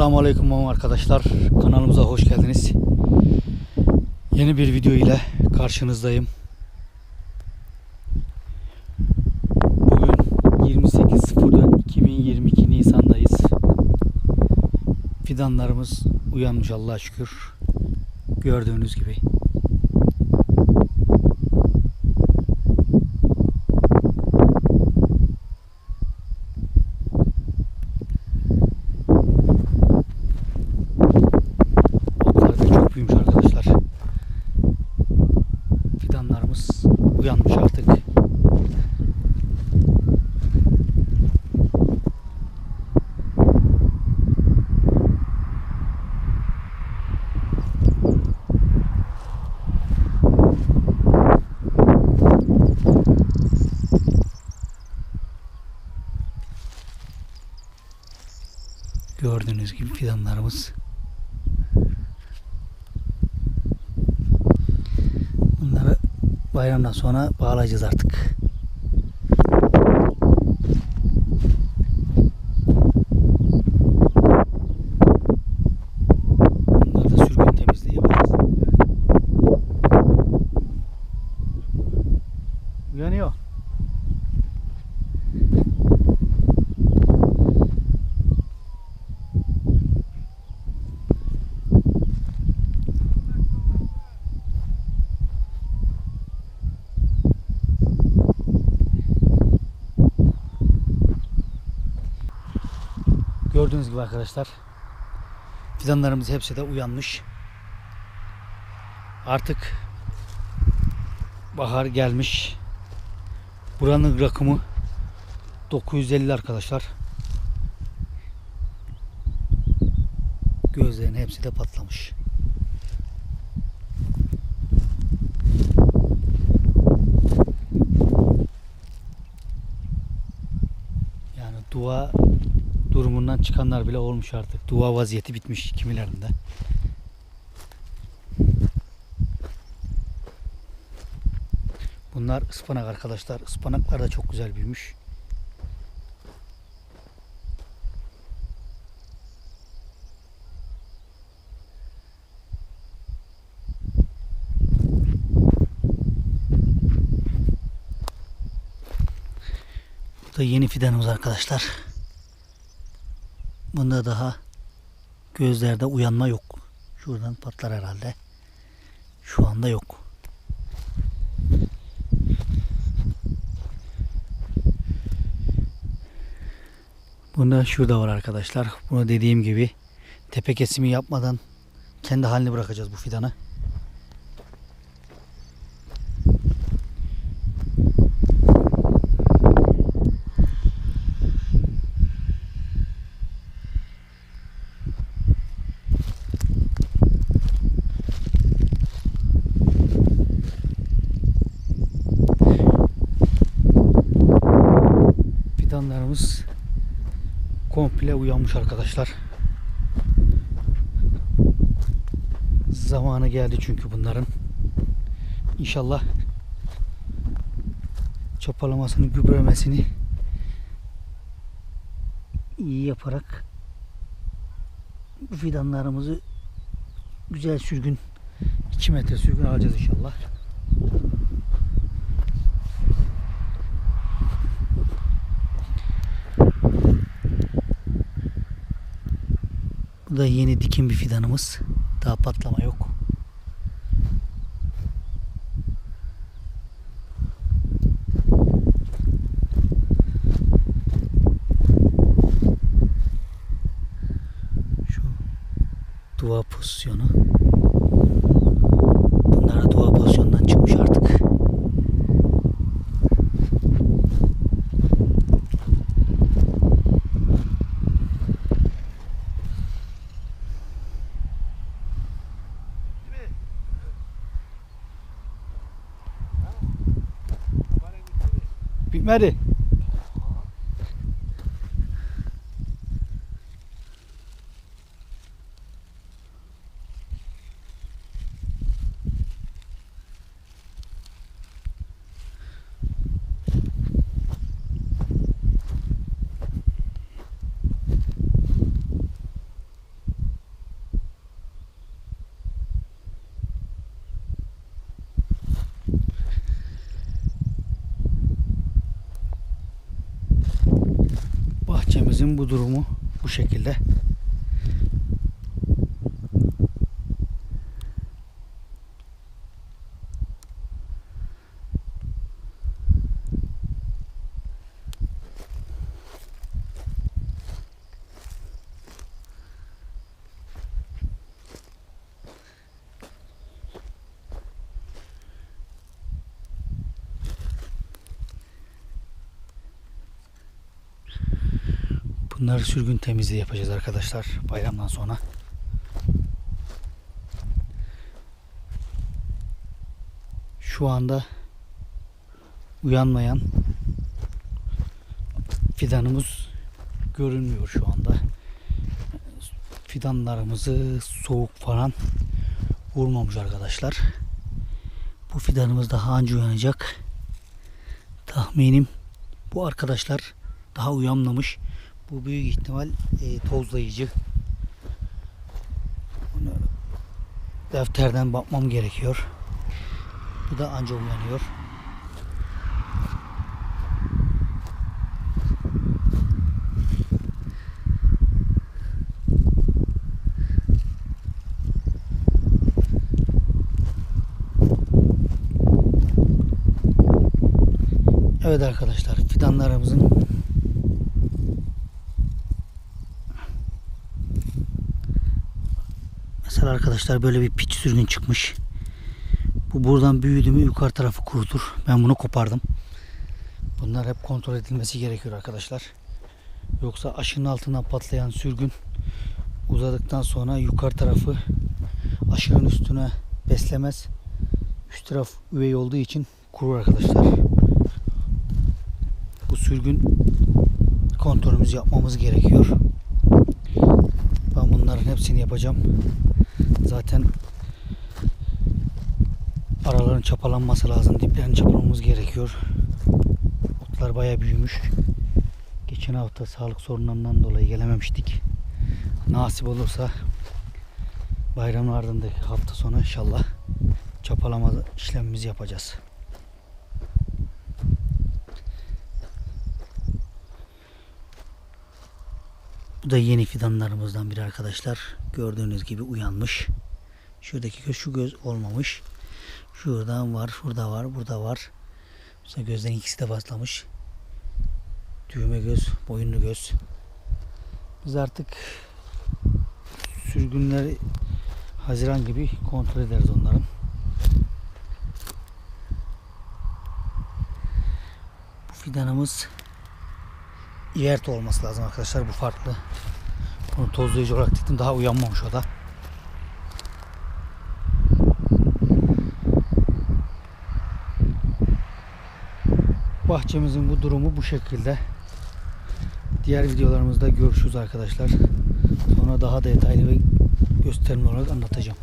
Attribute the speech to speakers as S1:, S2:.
S1: Selamun Aleyküm arkadaşlar. Kanalımıza hoş geldiniz. Yeni bir video ile karşınızdayım. Bugün 28.04.2022 Nisan'dayız. Fidanlarımız uyanmış Allah'a şükür. Gördüğünüz gibi. Otlar da çok büyümüş arkadaşlar. Uyanmış artık. Gördüğünüz gibi fidanlarımız Bunları bayramdan sonra bağlayacağız artık. Bunları da sürgün temizliği yaparız. Uyanıyor. Gördüğünüz gibi arkadaşlar fidanlarımız hepsi de uyanmış. Artık bahar gelmiş. Buranın rakımı 950 arkadaşlar. Gözlerin hepsi de patlamış. Yani dua durumundan çıkanlar bile olmuş artık. Dua vaziyeti bitmiş kimilerinde. Bunlar ıspanak arkadaşlar. Ispanaklar da çok güzel büyümüş. Bu da yeni fidanımız arkadaşlar. Bunda daha gözlerde uyanma yok. Şuradan patlar herhalde. Şu anda yok. Bunda şurada var arkadaşlar. Bunu dediğim gibi tepe kesimi yapmadan kendi halini bırakacağız bu fidanı. Fidanlarımız komple uyanmış arkadaşlar. Zamanı geldi çünkü bunların. İnşallah çapalamasını, gübremesini iyi yaparak bu fidanlarımızı güzel sürgün 2 metre sürgün alacağız inşallah. Bu da yeni dikim bir fidanımız. Daha patlama yok. Şu dua pozisyonu. Bunlar dua pozisyonundan çıkmış artık. Bitmedi. Bahçemizin bu durumu bu şekilde. Bunları sürgün temizliği yapacağız arkadaşlar bayramdan sonra. Şu anda uyanmayan fidanımız görünmüyor şu anda. Fidanlarımızı soğuk falan vurmamış arkadaşlar. Bu fidanımız daha önce uyanacak. Tahminim bu arkadaşlar daha uyanmamış. Bu büyük ihtimal e, tozlayıcı. Bunu defterden bakmam gerekiyor. Bu da anca uyanıyor. Evet arkadaşlar fidanlarımızın Mesela arkadaşlar böyle bir piç sürgün çıkmış. Bu buradan büyüdü mü yukarı tarafı kurutur. Ben bunu kopardım. Bunlar hep kontrol edilmesi gerekiyor arkadaşlar. Yoksa aşının altından patlayan sürgün uzadıktan sonra yukarı tarafı aşının üstüne beslemez. Üst taraf üvey olduğu için kurur arkadaşlar. Bu sürgün kontrolümüzü yapmamız gerekiyor. Ben bunların hepsini yapacağım. Zaten araların çapalanması lazım. Diplerini çapalamamız gerekiyor. Otlar bayağı büyümüş. Geçen hafta sağlık sorunlarından dolayı gelememiştik. Nasip olursa bayramın ardındaki hafta sonu inşallah çapalama işlemimizi yapacağız. Bu da yeni fidanlarımızdan biri arkadaşlar. Gördüğünüz gibi uyanmış. Şuradaki göz şu göz olmamış. Şuradan var, şurada var, burada var. Mesela gözden ikisi de başlamış. Düğme göz, boyunlu göz. Biz artık sürgünleri Haziran gibi kontrol ederiz onların. Bu fidanımız iğerti olması lazım arkadaşlar. Bu farklı. Bunu tozlayıcı olarak diktim. Daha uyanmamış o da. Bahçemizin bu durumu bu şekilde. Diğer videolarımızda görüşürüz arkadaşlar. Sonra daha detaylı ve gösterimli olarak anlatacağım.